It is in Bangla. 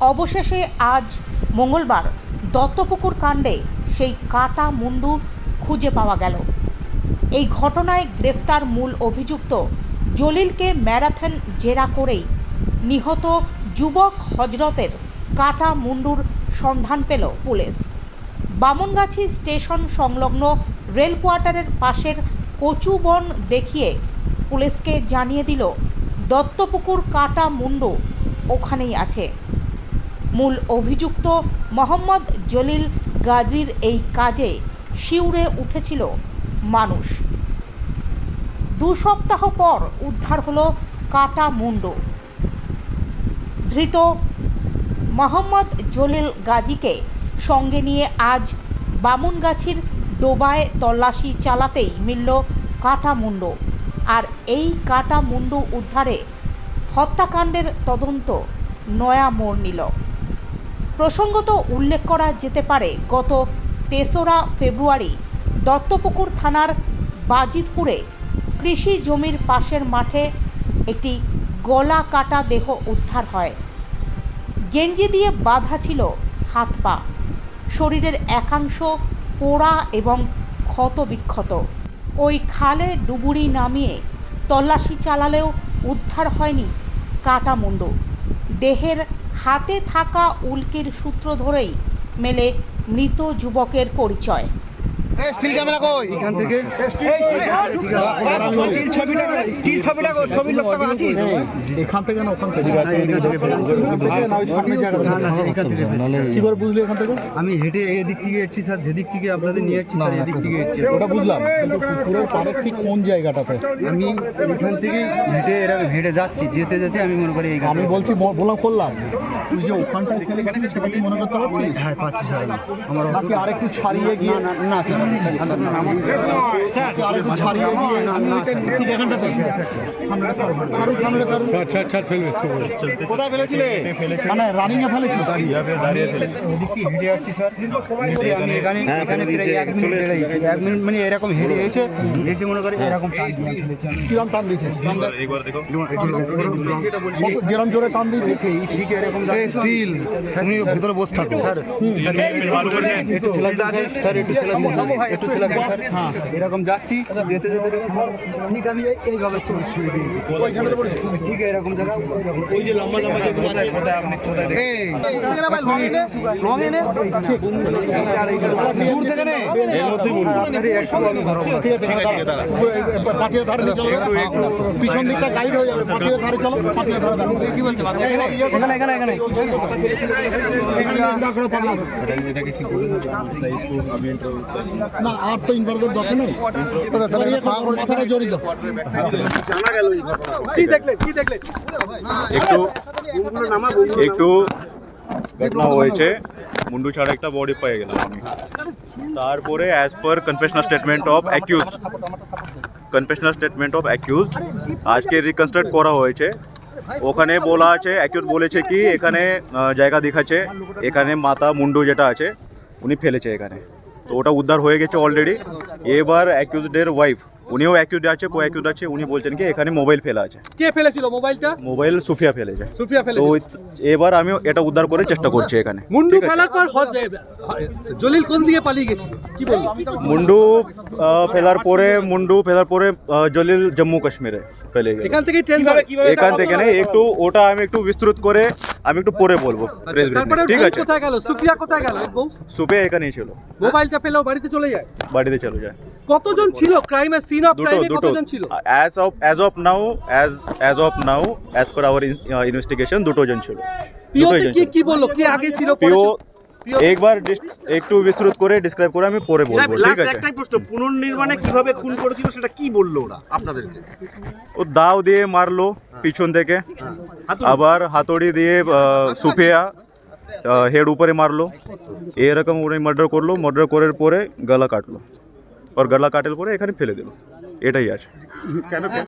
অবশেষে আজ মঙ্গলবার দত্তপুকুর কাণ্ডে সেই কাটা মুন্ডু খুঁজে পাওয়া গেল। এই ঘটনায় গ্রেফতার মূল অভিযুক্ত জলিলকে ম্যারাথন জেরা করেই নিহত যুবক হজরতের কাটা মুন্ডুর সন্ধান পেল পুলিশ। বামনগাছি স্টেশন সংলগ্ন রেল কোয়ার্টারের পাশের কচু বন দেখিয়ে পুলিশকে জানিয়ে দিল, দত্তপুকুর কাটা মুন্ডু ওখানেই আছে। মূল অভিযুক্ত মোহাম্মদ জলিল গাজীর এই কাজে শিউরে উঠেছিল মানুষ। দু সপ্তাহ পর উদ্ধার হলো কাটা মুন্ডু ধৃত মোহাম্মদ জলিল গাজীকে সঙ্গে নিয়ে আজ বামুনগাছির ডোবায় তল্লাশি চালাতেই মিলল কাটা মুন্ডু আর এই কাটা মুন্ডু উদ্ধারে হত্যাকাণ্ডের তদন্ত নয়া মোড় নিল। প্রসঙ্গত উল্লেখ করা যেতে পারে, গত তেসরা ফেব্রুয়ারি দত্তপুকুর থানার বাজিতপুরে কৃষি জমির পাশের মাঠে একটি গলা কাটা দেহ উদ্ধার হয়। গেঞ্জি দিয়ে বাঁধা ছিল হাত পা। শরীরের একাংশ পোড়া এবং ক্ষত বিক্ষত ওই খালে ডুবুরি নামিয়ে তল্লাশি চালালেও উদ্ধার হয়নি কাটা মুন্ডু দেহের হাতে থাকা উল্কির সূত্র ধরেই মেলে মৃত যুবকের পরিচয়। স্টিল ক্যামেরা কই? এখান থেকে স্টিল ছবিটা স্টিল ছবিটা কই? ছবির লোকটা আছিস এখান থেকে না ওখান থেকে। এখান এখান। কি করে বুঝলি এখান থেকে? আমি হেঁটে এদিক থেকে এসেছি স্যার যেদিক থেকে আপনাদের নিয়ে যাচ্ছি স্যার এদিক থেকে এসেছি। ওটা বুঝলাম। কিন্তু পুকুরের পাড়ের ঠিক কোন জায়গাটাতে? আমি এখান থেকে হেঁটে এরকম হেঁটে যাচ্ছি যেতে যেতে আমি মনে করি এই আমি বলছি ব- বললাম করলাম। তুই যে ওখানটায় ফেলে গেছিস সেটা কি মনে করতে পারছিস? হ্যাঁ পাচ্ছি স্যার। আমি আমার নাকি আরেকটু ছাড়িয়ে গিয়ে না না না স্যার কোথায় ফেলেছিলে মানে রানিং এ ফেলেছি ওদিক হেঁটে যাচ্ছি স্যার আমি এখানে এখানে এক মিনিট এক মিনিট মানে এরকম হেঁটে এসে এসে মনে করি এরকম টান কিরম টান দিয়েছিস কত- জোরে টান দিয়েছিস ঠিক এরকম স্টিল ভিতরে বসে থাকো স্যার স্যার, একটু ছেলে স্যার একটু ছেলে একটু ছেলে স্যার হ্যাঁ এরকম যাচ্ছি যেতে যেতে ঠিক আমি এইভাবে ছুঁড়ে দিয়েছি। ঠিক এরকম জায়গা ওই যে লম্বা লম্বা যেগুলো আছে দূর থেকে নে। এর মধ্যেই আমি ঠিক আছে এখানে পাঁচিলের ধারে চলো। পিছন দিকটা গাইড হয়ে যাবে। পাঁচিলের ধারে চলো পাঁচিলের ধারে দাঁড়াও। এখানে এখানে এখানে এখানে। নিয়ে দাঁড় করো পাগলা। না আর তো ইনভলভের দরকার নেই। তাহলে ইয়ে করো, মাথাটা জড়িয়ে দাও। একটু একটু ঘটনা হয়েছে। মুন্ডু ছাড়া একটা বডি পেয়ে গেলাম আমি। তারপরে as per confessional statement of accuse confessional statement of accused আজকে রিকনস্ট্রাক্ট করা হয়েছে। ওখানে বলা আছে অ্যাকিউজ বলেছে কি এখানে জায়গা দেখাচ্ছে। এখানে মাতা মুন্ডু যেটা আছে উনি ফেলেছে এখানে। তো ওটা উদ্ধার হয়ে গেছে অলরেডি এবার অ্যাকিউজডের ওয়াইফ উনিও অ্যাকিউজ আছে কো অ্যাকিউজ আছে উনি বলছেন কি এখানে মোবাইল ফেলা আছে। কে ফেলেছিল মোবাইলটা মোবাইল সুফিয়া ফেলেছে। সুফিয়া তো ওই- এবার আমি এটা উদ্ধার করে চেষ্টা করছি এখানে। মুন্ডু ফেলার পর হজ জলিল কোন দিকে পালিয়ে গেছিল? কি মুন্ডু ফেলার পরে মুন্ডু ফেলার পরে জলিল জম্মু কাশ্মীরে ফেলে গেল। এখান থেকে ট্রেন ধরে। এখান থেকে নেই একটু ওটা আমি একটু বিস্তৃত করে আমি একটু পরে বলব আচ্ছা, ঠিক আছে? কোথায় গেল? সুফিয়া কোথায় গেল? সুপে এখানেই ছিল। মোবাইলটা পেলেও বাড়িতে চলে যায়? বাড়িতে চলে যায়। কতজন ছিল? ক্রাইমের সিন অফ ক্রাইমে কতজন ছিল? As of as of now as as of now as per our investigation দুটো জন ছিল। জন কি কি বলল? কি আগে ছিল পিও একবার একটু বিস্তৃত করে ডিসক্রাইব করে আমি পরে বলব ঠিক আছে? একটাই প্রশ্ন পুনর্নির্মাণে কীভাবে খুন করেছিল সেটা কি বলল ওরা আপনাদেরকে? ও দাও দিয়ে মারলো পিছন থেকে। আবার হাতুড়ি দিয়ে সুফিয়া হেড উপরে মারলো। এরকম উনি মার্ডার করল মার্ডার করার পরে গলা কাটলো। আর গলা কাটার পরে এখানে ফেলে দিল এটাই আছে